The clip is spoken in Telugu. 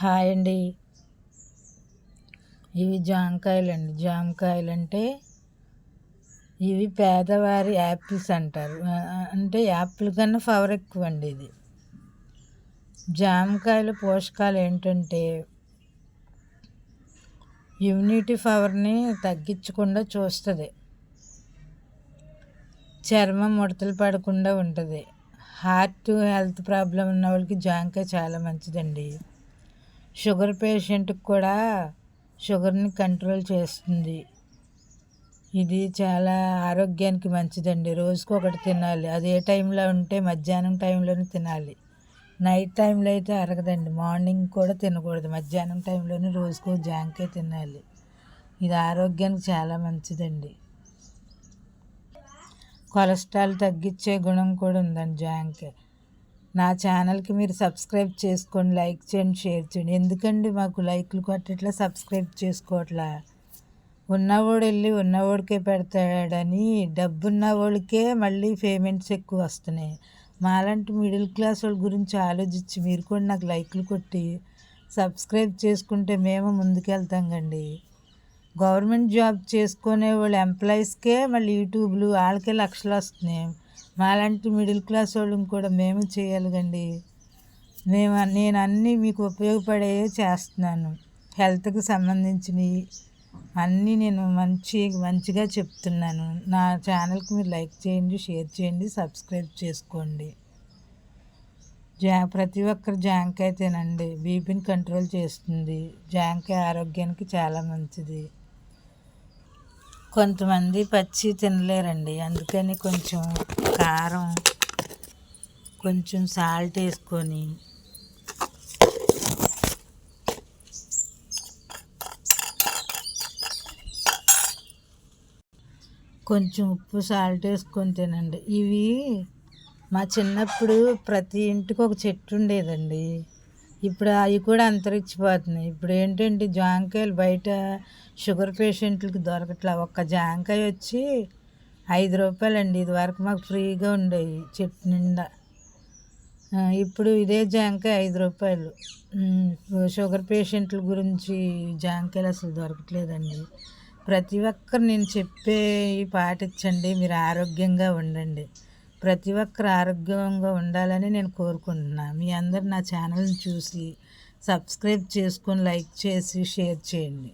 హాయ్ అండి. ఇవి జామకాయలు అండి జామకాయలు అంటే ఇవి పేదవారి యాపిల్స్ అంటారు. అంటే యాపిల్ కన్నా పవర్ ఎక్కువ అండి ఇది. జామకాయల పోషకాలు ఏంటంటే ఇమ్యూనిటీ పవర్ని తగ్గించకుండా చూస్తుంది. చర్మం ముడతలు పడకుండా ఉంటుంది. హార్ట్ హెల్త్ ప్రాబ్లం ఉన్న వాళ్ళకి జామకాయ చాలా మంచిదండి. షుగర్ పేషెంట్కి కూడా షుగర్ని కంట్రోల్ చేస్తుంది. ఇది చాలా ఆరోగ్యానికి మంచిదండి. రోజుకు ఒకటి తినాలి. అది ఏ టైంలో ఉంటే మధ్యాహ్నం టైంలోనే తినాలి. నైట్ టైంలో అయితే అరగదండి. మార్నింగ్ కూడా తినకూడదు. మధ్యాహ్నం టైంలోనే రోజుకో జాంకే తినాలి. ఇది ఆరోగ్యానికి చాలా మంచిదండి. కొలెస్ట్రాల్ తగ్గించే గుణం కూడా ఉందండి జాంకే నా ఛానల్కి మీరు సబ్స్క్రైబ్ చేసుకోండి లైక్ చేయండి షేర్ చేయండి. ఎందుకండి మాకు లైక్లు కొట్టట్లా సబ్స్క్రైబ్ చేసుకోవట్లా? ఉన్నవాడు వెళ్ళి ఉన్నవాడికే పెడతాడని డబ్బున్న వాళ్ళకే మళ్ళీ పేమెంట్స్ ఎక్కువ వస్తున్నాయి. మాలాంటి మిడిల్ క్లాస్ వాళ్ళ గురించి ఆలోచించి మీరు కూడా నాకు లైక్లు కొట్టి సబ్స్క్రైబ్ చేసుకుంటే మేము ముందుకెళ్తాం కండి. గవర్నమెంట్ జాబ్ చేసుకునే వాళ్ళు ఎంప్లాయీస్కే మళ్ళీ యూట్యూబ్లు వాళ్ళకే లక్షలు వస్తున్నాయి. మాలాంటి మిడిల్ క్లాస్ వాళ్ళని కూడా మేము చేయాలండి మేము నేను అన్నీ మీకు ఉపయోగపడే చేస్తున్నాను. హెల్త్కి సంబంధించినవి అన్నీ నేను మంచి మంచిగా చెప్తున్నాను. నా ఛానల్కి మీరు లైక్ చేయండి షేర్ చేయండి సబ్స్క్రైబ్ చేసుకోండి. జా ప్రతి ఒక్కరు జాంకాయ తినండి బీపీని కంట్రోల్ చేస్తుంది. జాంకాయ ఆరోగ్యానికి చాలా మంచిది. కొంతమంది పచ్చి తినలేరండి. అందుకని కొంచెం కారం కొంచెం సాల్ట్ వేసుకొని కొంచెం ఉప్పు సాల్ట్ వేసుకొని తినండి. ఇవి మా చిన్నప్పుడు ప్రతి ఇంటికి ఒక చెట్టు ఉండేదండి. ఇప్పుడు అవి కూడా అంతరించిపోతున్నాయి ఇప్పుడు ఏంటంటే జాంకాయలు బయట షుగర్ పేషెంట్లకి దొరకట్లా. ఒక్క జాంకాయ వచ్చి ఐదు రూపాయలండి. ఇది వరకు మాకు ఫ్రీగా ఉండేవి చెట్టు నిండా. ఇప్పుడు ఇదే జాంకాయ ఐదు రూపాయలు. షుగర్ పేషెంట్ల గురించి జాంకాయలు అసలు దొరకట్లేదండి. ప్రతి ఒక్కరు నేను చెప్పే పాటించండి మీరు ఆరోగ్యంగా ఉండండి. ప్రతి ఒక్కరు ఆరోగ్యంగా ఉండాలని నేను కోరుకుంటున్నాను. మీ అందరు నా ఛానల్ని చూసి సబ్స్క్రైబ్ చేసుకొని లైక్ చేసి షేర్ చేయండి.